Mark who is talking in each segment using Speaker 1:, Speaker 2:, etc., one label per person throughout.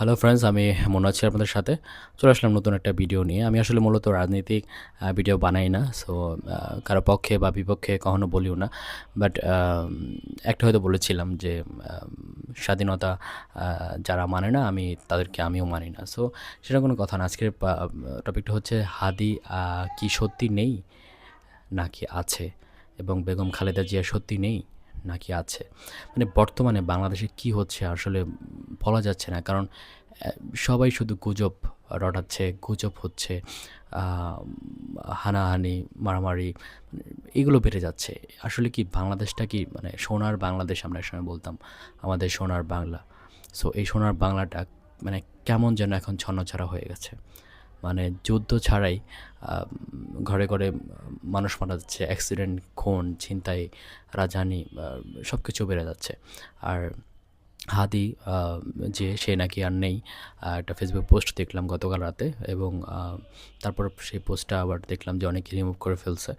Speaker 1: Hello friends আমি মনে আছি আপনাদের সাথে। চলে আসলাম নতুন একটা ভিডিও নিয়ে। আমি আসলে মূলত রাজনৈতিক ভিডিও বানাই না সো কারও পক্ষে বা বিপক্ষে কখনো বলিও না। বাট একটা হয়তো বলেছিলাম যে স্বাধীনতা যারা মানে না, আমি, তাদেরকে আমিও মানি না। সো সেটা কোনো কথা না। আজকের টপিকটা হচ্ছে, হাদি কি সত্যি নেই নাকি আছে? এবং বেগম খালেদা জিয়া সত্যি নেই নাকি আছে? মানে বর্তমানে বাংলাদেশে কি হচ্ছে? আসলে বলা যাচ্ছে না। কারণ সবাই শুধু গুজব রটাচ্ছে, গুজব হচ্ছে হানাহানি, মারামারি এগুলো বেড়ে যাচ্ছে। আসলে কি বাংলাদেশটা কি মানে সোনার বাংলাদেশ আমরা একসময় বলতাম, আমাদের সোনার বাংলা। সো এই সোনার বাংলাটা মানে কেমন যেন এখন ছন্নছাড়া হয়ে গেছে। মানে যুদ্ধ ছাড়াই ঘরে ঘরে মানুষ মারা যাচ্ছে অ্যাক্সিডেন্ট খুন, ছিনতাই, রাজহানি সব কিছু বেড়ে যাচ্ছে। আর হাদি যে সে নাকি আর নেই একটা ফেসবুক পোস্ট দেখলাম গতকাল রাতে এবং তারপর সেই পোস্টটা আবার দেখলাম যে অনেকে রিমুভ করে ফেলছে।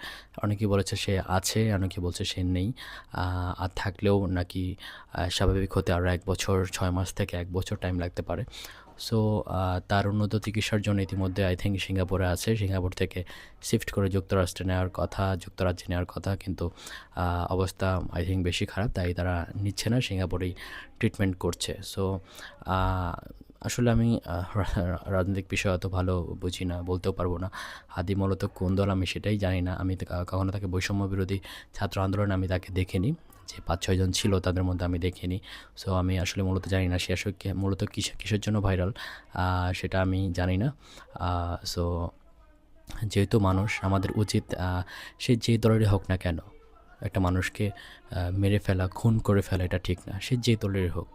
Speaker 1: অনেকে বলেছে সে আছে, অনেকে বলছে সে নেই আর থাকলেও নাকি স্বাভাবিক হতে আরও এক বছর, ছয় মাস থেকে এক বছর টাইম লাগতে পারে। সো তার উন্নত চিকিৎসার জন্য ইতিমধ্যে আই থিঙ্ক সিঙ্গাপুরে আছে। সিঙ্গাপুর থেকে শিফট করে যুক্তরাষ্ট্রে নেওয়ার কথা, যুক্তরাজ্যে নেওয়ার কথা, কিন্তু অবস্থা আই থিঙ্ক বেশি খারাপ, তাই তারা নিচ্ছে না, সিঙ্গাপুরেই ট্রিটমেন্ট করছে। সো আসলে আমি রাজনৈতিক বিষয় অত ভালো বুঝি না, বলতেও পারব না। হাদি মূলত কোন দল আমি সেটাই জানি না। আমি কখনো তাকে বৈষম্য বিরোধী ছাত্র আন্দোলনে আমি তাকে দেখিনি। যে পাঁচ ছয়জন ছিল তাদের মধ্যে আমি দেখিনি। সো আমি আসলে মূলত জানি না সে আসলে মূলত কিসের কিসের জন্য ভাইরাল সেটা আমি জানি না। সো যেহেতু মানুষ আমাদের উচিত সে যে দলেরই হোক না কেন, একটা মানুষকে মেরে ফেলা, খুন করে ফেলা, এটা ঠিক না। সে যে দলেরই হোক,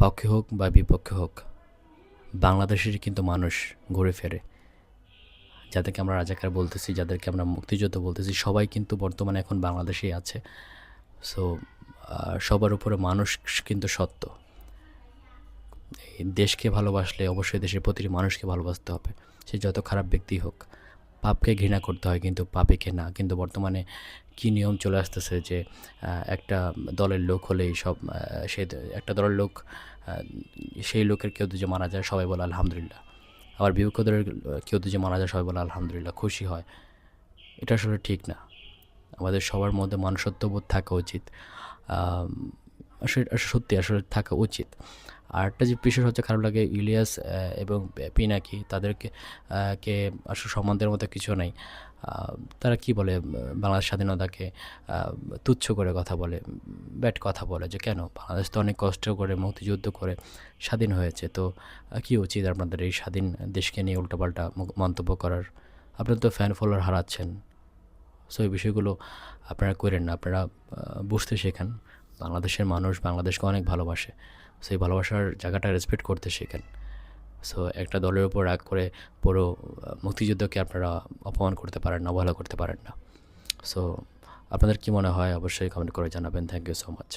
Speaker 1: পক্ষে হোক বা বিপক্ষে হোক বাংলাদেশের কিন্তু মানুষ ঘুরে ফেরে। যাদেরকে আমরা রাজাকার বলতেছি, যাদেরকে আমরা মুক্তিযোদ্ধা বলতেছি, সবাই কিন্তু বর্তমানে এখন বাংলাদেশেই আছে। সো সবার উপরে মানুষ কিন্তু সত্য। এই দেশকে ভালোবাসলে অবশ্যই দেশের প্রতিটি মানুষকে ভালোবাসতে হবে। সে যত খারাপ ব্যক্তি হোক, পাপকে ঘৃণা করতে হয়, কিন্তু পাপিকে না। কিন্তু বর্তমানে কী নিয়ম চলে আসতেছে যে একটা দলের লোক হলেই সব সে একটা দলের লোক সেই লোকের কেউ যদি মারা যায়, সবাই বলে আলহামদুলিল্লাহ। আবার বিপক্ষ দলের কেউ যদি মারা যায়, সবাই বলে আলহামদুলিল্লাহ, খুশি হয়। এটা আসলে ঠিক না। আমাদের সবার মধ্যে মানুষত্ববোধ থাকা উচিত। সত্যি আসলে থাকা উচিত। আর একটা যে বিশেষ হচ্ছে খারাপ লাগে ইলিয়াস এবং পিনাকি, তাদেরকে কে আসলে সম্মানদের মতো কিছু নেই। তারা কি বলে বাংলাদেশ স্বাধীনতাকে তুচ্ছ করে কথা বলে, ব্যাট কথা বলে যে কেন? বাংলাদেশ তো অনেক কষ্ট করে, মুক্তিযুদ্ধ করে স্বাধীন হয়েছে। তো কি উচিত আপনাদের এই স্বাধীন দেশকে নিয়ে উল্টোপাল্টা মন্তব্য করার? আপনারা তো ফ্যান ফলোয়ার হারাচ্ছেন। সো এই বিষয়গুলো আপনারা করেন না, আপনারা বুঝতে শেখেন। বাংলাদেশের মানুষ বাংলাদেশকে অনেক ভালোবাসে। সো এই ভালোবাসার জায়গাটা রেসপেক্ট করতে শেখেন। সো একটা দলের উপর রাগ করে পুরো মুক্তিযুদ্ধকে আপনারা অপমান করতে পারেন না, অবহেলা করতে পারেন না। সো আপনাদের কী মনে হয়? অবশ্যই কমেন্ট করে জানাবেন। Thank you so much